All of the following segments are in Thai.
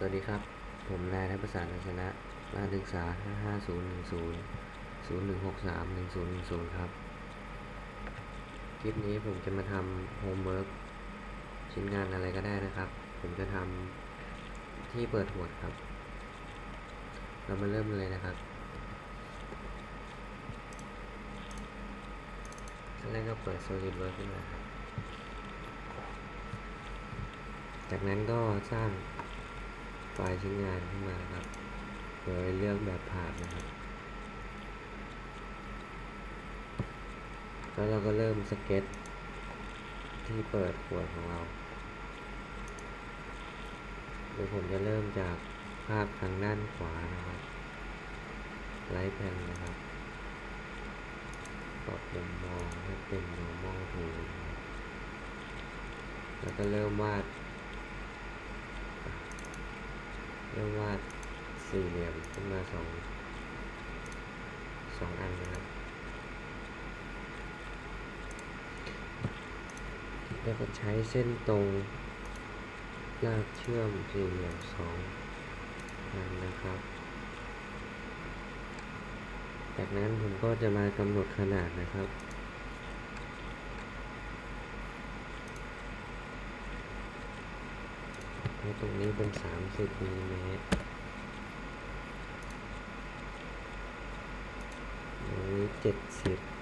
สวัสดีครับ ผมนายทัพประสานชนะบ้านศึกษา 55010 0163 1010 ครับ คลิปนี้ผมจะมาทำโฮมเวิร์กชิ้นงานอะไรก็ได้นะครับ ผมจะทำที่เปิดหัวดครับ เรามาเริ่มเลยนะครับขั้นแรกก็เปิด SolidWorks ขึ้นมาครับ จากนั้นก็สร้าง ฟล์ชิ้นงานขึ้นมาครับโดยเลือกแบบผ่านนะครับ แล้วเราก็เริ่มสเก็ตที่เปิดขวดของเราโดยผมจะเริ่มจากภาพทางด้านขวานะครับไลท์แพนนะครับปรับมุมมองให้เป็น normal to นะครับแล้วก็เริ่มวาด เริ่มวาดสี่เหลี่ยมขึ้นมาสองสองอันนะครับแล้วก็ใช้เส้นตรงลากเชื่อมสี่เหลี่ยมสองอันนะครับ จากนั้นผมก็จะมากำหนดขนาดนะครับ ให้ตรงนี้เป็น 30มิลลิเมตรตรงนี้70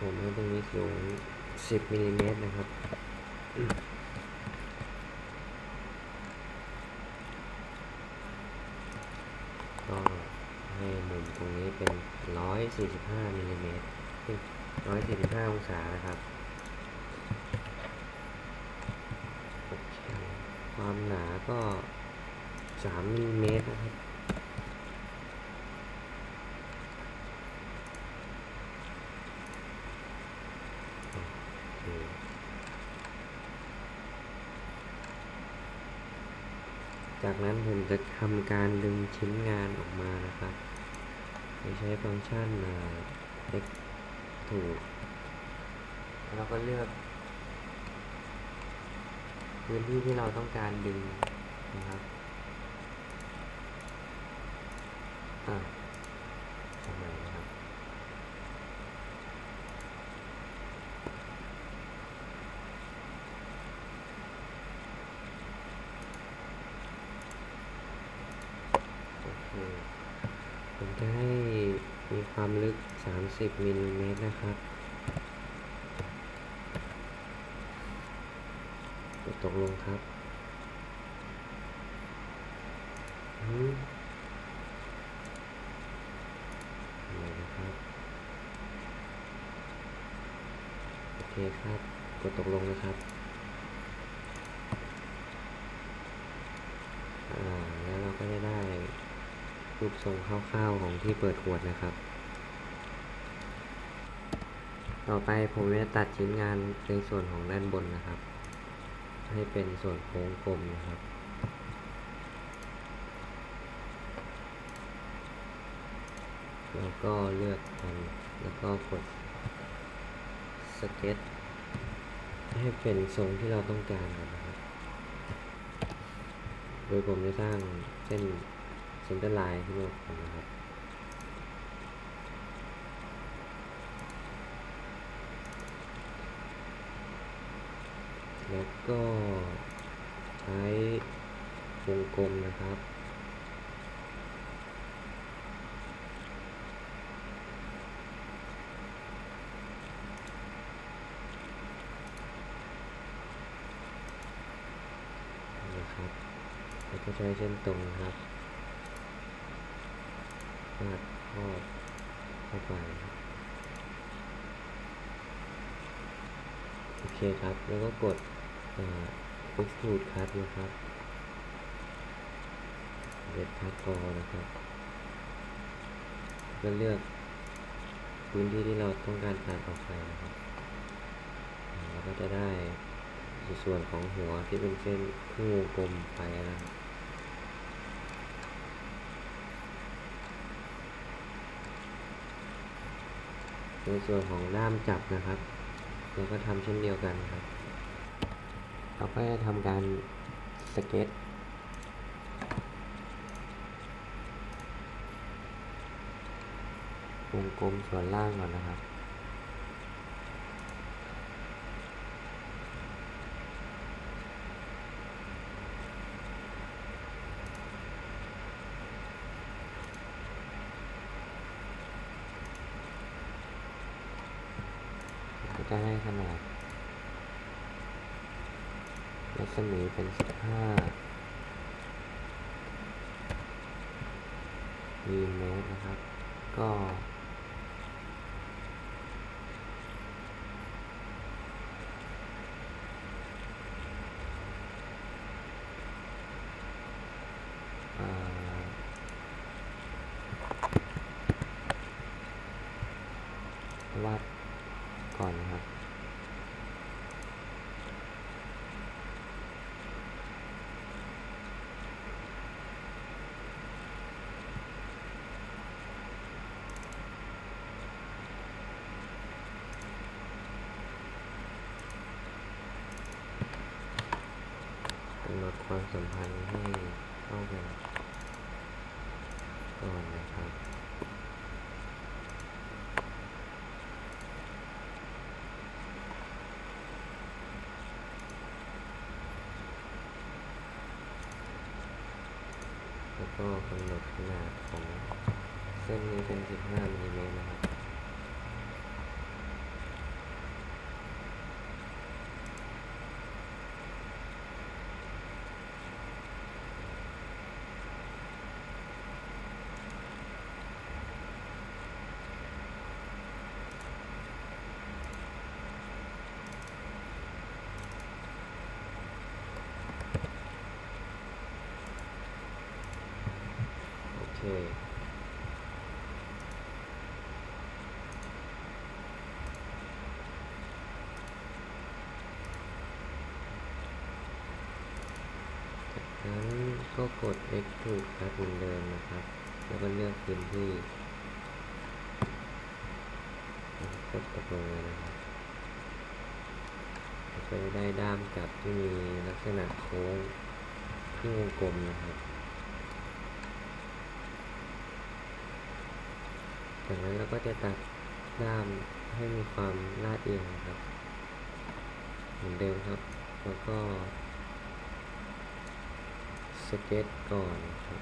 ผมให้ตรงนี้สูง 10มิลลิเมตรนะครับ ก็ให้มุมตรงนี้เป็น 145มิลลิเมตรเอ้ย145องศานะครับคความหนาก็3มิลลิเมตรนะครับ โอเค จากนั้นผมจะทำการดึงชิ้นงานออกมานะครับโดยใช้ฟังก์ชันเอ็กถูกแล้วก็เลือก พื้นที่ที่เราต้องการดึงนะครับอ่าทำไมนะครับ โอเค ผมจะให้มีความลึ ก30มิลลิเมตรนะครับกดตกลงครับอืมอะไรนะครับ โอเคครับ กดตกลงนะครับแล้วเราก็จะได้รูปทรงคร่าวๆของที่เปิดขวดนะครับ ต่อไปผมจะตัดชิ้นงานในส่วนของด้านบนนะครับ ให้เป็นส่วนโค้งกลมนะครับแล้วก็เลือกอันแล้วก็กดสเก็ตให้เป็นทรงที่เราต้องการนะครับ โดยผมจะสร้างเส้นเส้นเตอร์ไลน์ขึ้นมาก่อนนะครับ แล้ว ก็ใช้วงกลมนะครับ นะครับแล้วก็ใช้เส้นตรงนะครับวาดครอบเข้าไปโอเคครับ แล้วก็กด extrude cut นะครับ red cut พอนะครับ ก็เลือกพื้นที่ที่เราต้องการตัดออกไปนะครับอ่าเราก็จะได้ส่วนของหัวที่เป็นเส้นครึ่งวงกลมไปนะครับในส่วนของด้ามจับนะครับ เราก็ทำเช่นเดียวกันครับ เราก็จะทำการสเก็ตวงกลมส่วนล่างก่อนนะครับ ก็จะให้ขนาดรัศมีเป็น 15มิลลิเมตรนะครับ ก็เอ่อวาดก่อนนะครับ กำหนด ความสัมพันธ์ให้เข้ากันก่อนนะครับแล้วก็กำหนดขนาดของเส้นนี้เป็น 15มิลลิเมตรนะครับ จากนั้นก็กด Extrude Cut เหมือนเดิมนะครับ แล้วก็เลือกพื้นที่กดตกลงเลยนะครับก็จะได้ด้ามจับที่มีลักษณะโค้งครึ่งวงกลมนะครับ จากนั้นเราก็จะตัดด้ามให้มีความลาดเอียงครับ เหมือนเดิมครับ แล้วก็ สเก็ตก่อนครับ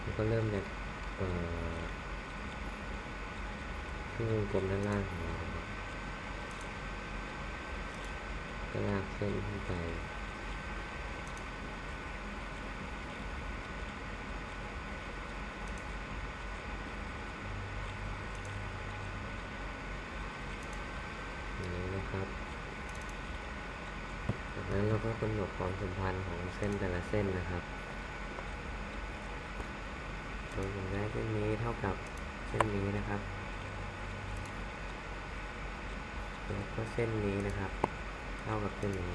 แล้วก็เริ่มจากเอ่อครึ่งวงกลมด้านล่างของเราครับ ก็ลากเส้นขึ้นไปนี้นะครับจากนั้นเราก็กำหนดความสัมพันธ์ของเส้นแต่ละเส้นนะครับเราถึงได้เส้นนี้เท่ากับเส้นนี้นะครับ แล้วก็เส้นนี้นะครับ เท่ากับเส้นนี้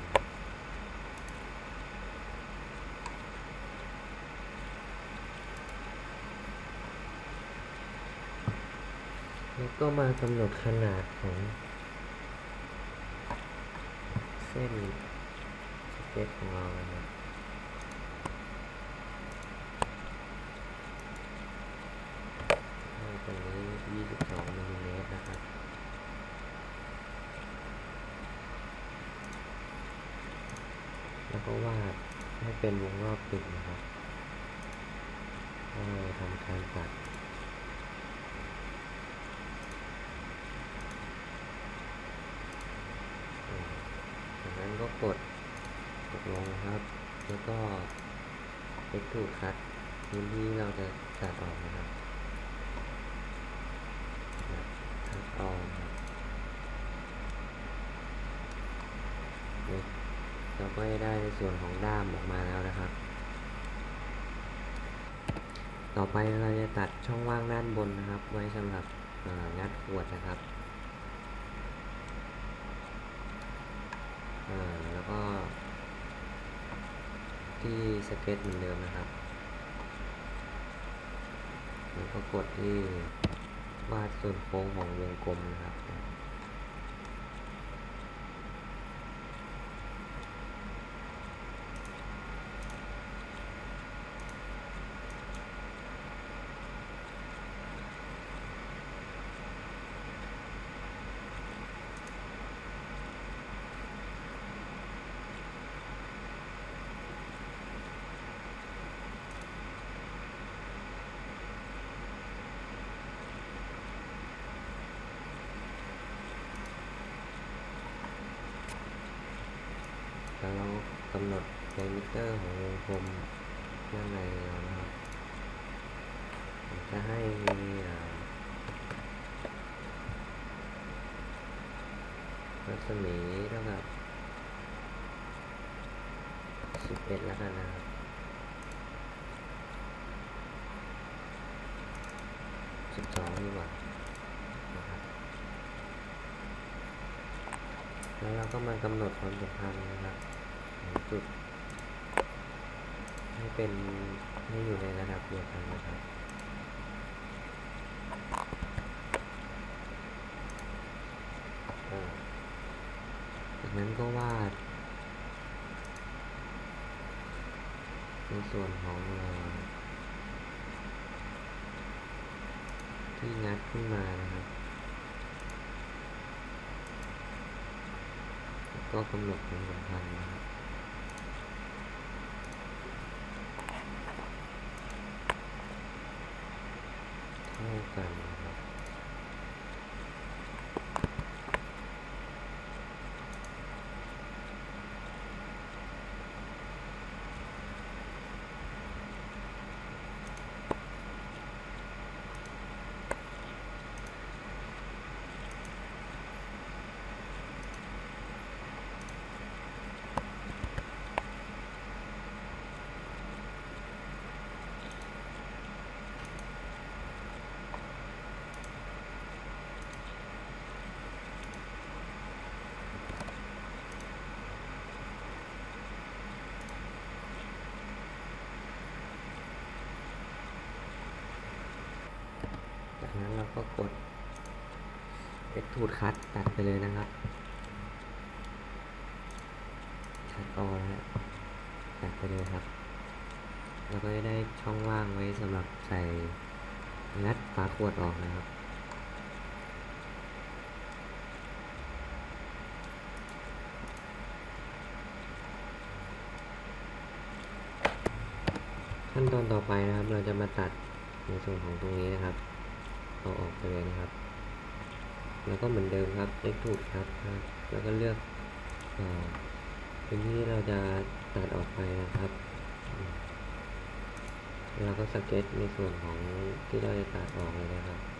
แล้วก็มากำหนดขนาดของเส้นสเก็ตของเรานะครับให้ตรงนี้ 22มิลลิเมตรนะครับ แล้วก็วาดให้ เป็นวงรอบตึกนะครับก็ทำการตัดจากนั้นก็กดตกลงครับ แล้วก็ Extrude Cut พื้นที่เราจะตัดออกนะครับแบบคัดออกครับ เราก็จะได้ในส่วนของด้ามออกมาแล้วนะครับ ต่อไปเราจะตัดช่องว่างด้านบนนะครับ ไว้สำหรับงัดขวดนะครับแล้วก็ ที่สเก็ตเหมือนเดิมนะครับแล้วก็กดที่วาดส่วนโค้งของวงกลมนะครับ แล้วเรากำหนดไดมิเตอร์ของวงกลมด้านในเรานะครับผมจะให้มีรัศมีเท่ากับ11แล้วกันนะครับ12ดีกว่านะครับแล้วเราก็มากำหนดความสัมพันธ์นะครับ จุด ให้เป็นให้อยู่ในระดับเดียวกันนะครับจากนั้นก็วาด ในส่วนของอที่งัดขึ้นมานะครับ ก็กำหนดความสัมพันธ์นะครับ เท่า ก็กด Extrude Cut ตัดไปเลยนะครับชัดออแล้วตัดไปเลยครับ แล้วก็จะได้ช่องว่างไว้สำหรับใส่งัดฝาขวดออกนะครับขั้นตอนต่อไปนะครับ เราจะมาตัดในส่วนของตรงนี้นะครับ เอาออกไปเลยนะครับ แล้วก็เหมือนเดิมครับ extrude ครับครับ แล้วก็เลือกเอ่อพื้นที่เราจะตัดออกไปนะครับอืมเราก็สเก็ตในส่วนของที่เราจะตัดออกเลยนะครับ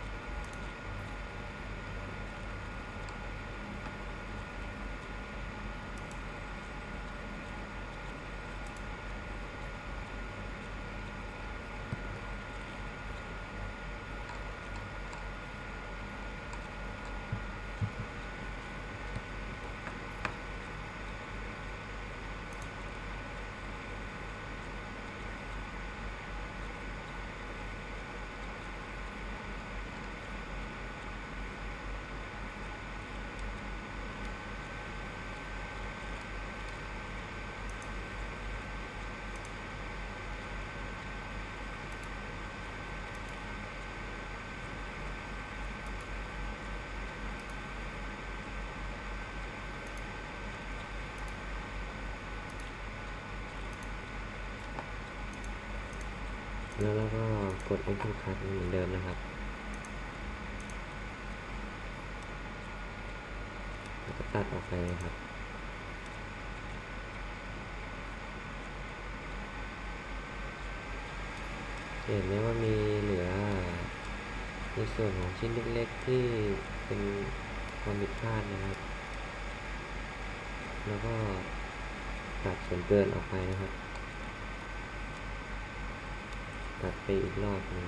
แล้วเราก็กด extrude cut เหมือนเดิมนะครับ แล้วก็ตัดออกไปเลยครับเห็นไหมว่ามีเหลือในส่วนของชิ้นเล็กๆที่เป็นความผิดพลาดนะครับ แล้วก็ตัดส่วนเกินออกไปนะครับ ตัดไปอีกรอบหนึง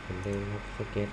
เหมือนเดิมครับสเก็ต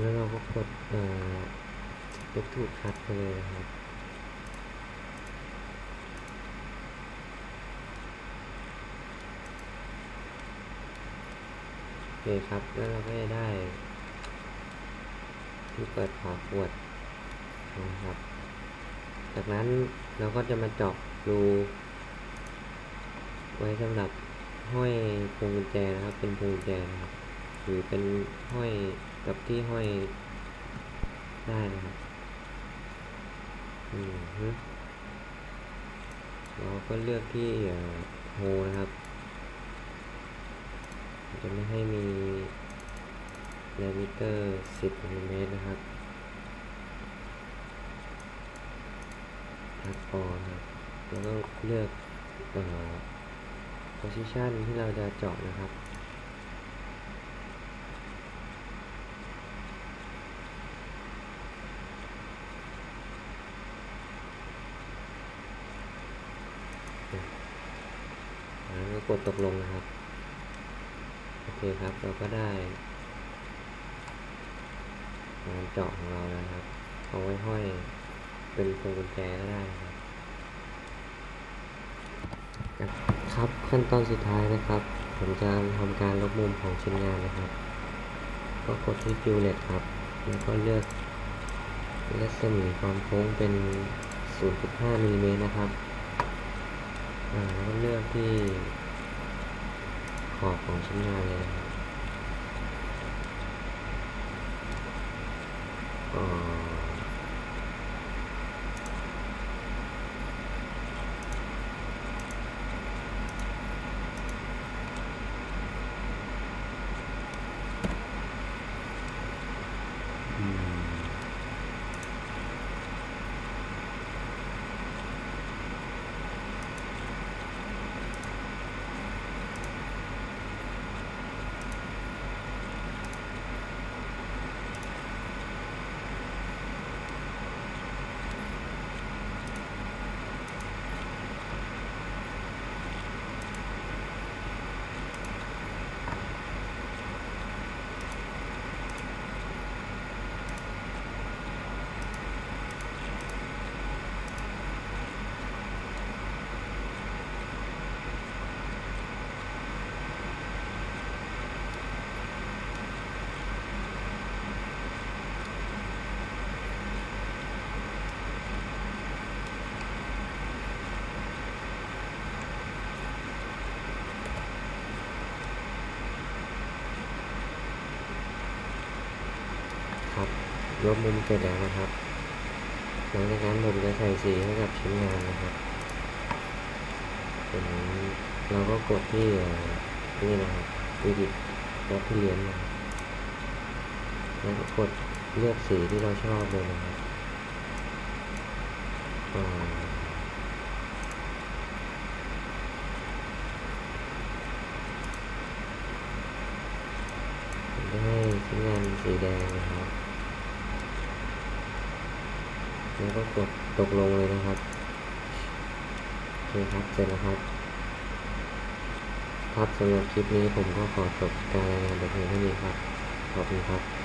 แล้วเราก็กดเอ่อยกถูกคัดไปเลยครับโอเคครับ แล้วเราก็จะได้ ที่เปิดฝาขวดนะครับ จากนั้นเราก็จะมาเจาะรูไว้สำหรับห้อยพวงกุญแจนะครับ เป็นพวงกุญแจนะครับ หรือเป็นห้อยกับที่ห้อยได้นะครับอืมเราก็เลือกที่โฮนะครับ จะไม่ให้มีไดมิเตอร์10มิลลิเมตรนะครับทัดออนครับแล้วก็เลือกเอ่อ position ที่เราจะเจาะนะครับ แล้วกดตกลงนะครับ โอเคครับ เราก็ได้งานเจาะของเราแล้วนะครับ เอาไว้ห้อยเป็นพวงกุญแจก็ได้ครับครับขั้นตอนสุดท้ายนะครับ ผมจะทำการลบมุมของชิ้นงานนะครับ ก็กดที่ฟิวเลตครับ แล้วก็เลือกรัศมีความโค้งเป็น 0.5มิลลิเมตรนะครับ อ่าก็เลือกที่ขอบของชิ้นงานเลยนะครับอ่าอืม ครับ ลบมุมเสร็จแล้วนะครับ หลังจากนั้นผมจะใส่สีให้กับชิ้นงานนะครับผมเราก็กดที่นี่นะครับ edit แล้วที่เลียนนะครับแล้วก็กดเลือกสีที่เราชอบเลยนะครับจะให้ชิ้นงานสีแดงนะครับ แล้วก็กดตกลงเลยนะครับโอเคครับเสร็จแล้วครับครับสำหรับคลิปนี้ผมก็ขอจบการรายงานแต่เพียงเท่านี้ครับขอบคุณครับ